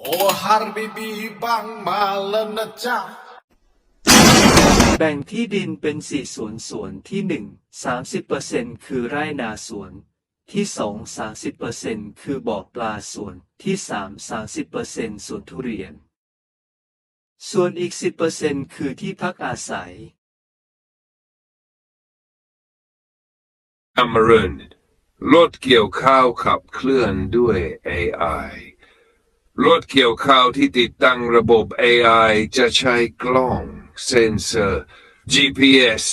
โอ้ฮาร์บีบีบังมาแล้วนะจ๊ะแบ่งที่ดินเป็นสี่ส่วนส่วนที่หนึ่งสามสิบเปอร์เซ็นคือไร่นาสวน ที่สองสามสิบเปอร์เซ็นคือบ่อปลาส่วน ที่สามสามสิบเปอร์เซ็นสวนทุเรียน ส่วนอีกสิบเปอร์เซ็นคือที่พักอาศัยอมรินทร์รถเกี่ยวข้าวขับเคลื่อนด้วย AI รถเกี่ยวข้าวที่ติดตั้งระบบ AI จะใช้กล้อง เซนเซอร์ GPS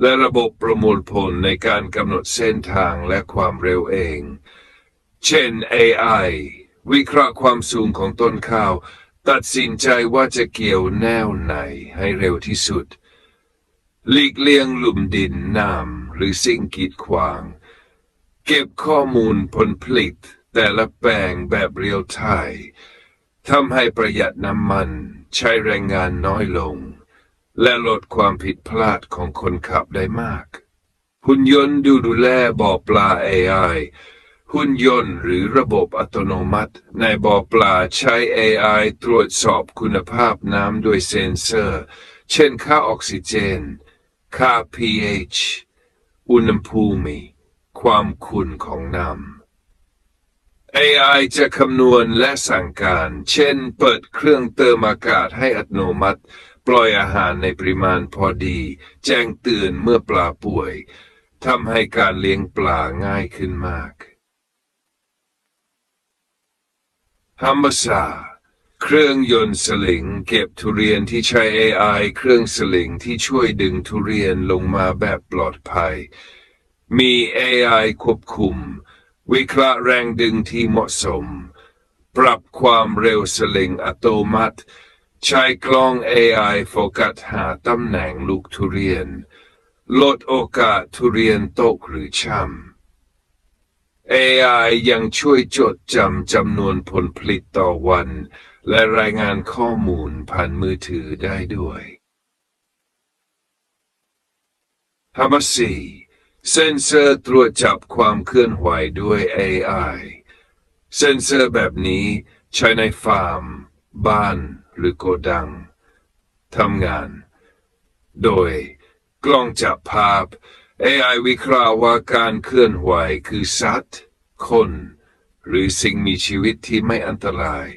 และระบบประมวลผลในการกำหนดเส้นทางและความเร็วเอง เช่น AI วิเคราะห์ความสูงของต้นข้าว ตัดสินใจว่าจะเกี่ยวแนวไหนให้เร็วที่สุด หลีกเลี่ยงหลุมดินน้ำหรือสิ่งกีดขวาง เก็บข้อมูลผลผลิต แต่ละแปลงแบบเรียลไทม์ทำให้ประหยัดน้ำมันใช้แรงงานน้อยลง และลดความผิดพลาดของคนขับได้มาก หุ่นยนต์ดูดูแลบ่อปลา AI หุ่นยนต์หรือระบบอัตโนมัติ ในบ่อปลาใช้ AI ตรวจสอบคุณภาพน้ำด้วยเซ็นเซอร์ เช่นค่าออกซิเจน ค่า pH อุณหภูมิ ความขุ่นของน้ำ AI จะคำนวณและสั่งการ เช่น เปิดเครื่องเติมอากาศให้อัตโนมัติ ปล่อยอาหารในปริมาณพอดี แจ้งเตือนเมื่อปลาป่วยทำให้การเลี้ยงปลาง่ายขึ้นมากฮัมบาซาเครื่องยนต์สลิงเก็บทุเรียนที่ใช้ AI เครื่องสลิงที่ช่วยดึงทุเรียนลงมาแบบปลอดภัย มี AI ควบคุม วิเคราะห์แรงดึงที่เหมาะสม ปรับความเร็วสลิงอัตโนมัติ ใช้กล้อง AI โฟกัสหาตำแหน่งลูกทุเรียน ลดโอกาสทุเรียนตกหรือช้ำ AI ยังช่วยจดจำจำนวนผลผลิตต่อวัน และรายงานข้อมูลผ่านมือถือได้ด้วยฮัมสี เซนเซอร์ตรวจจับความเคลื่อนไหวด้วย AI เซนเซอร์แบบนี้ใช้ในฟาร์ม บ้านหรือโกดังทำงาน โดยกล้องจับภาพ AI วิเคราะห์ว่าการเคลื่อนไหวคือสัตว์ คน หรือสิ่งมีชีวิตที่ไม่อันตราย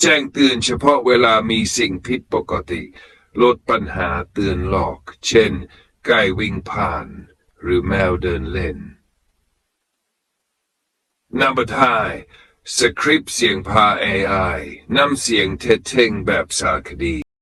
แจ้งเตือนเฉพาะเวลามีสิ่งผิดปกติ ลดปัญหาเตือนหลอก เช่นไก่วิ่งผ่าน หรือแมวเดินเล่น Number 5สคริปต์เสียงพา AI นำเสียงเท็จเท่งแบบสารคดี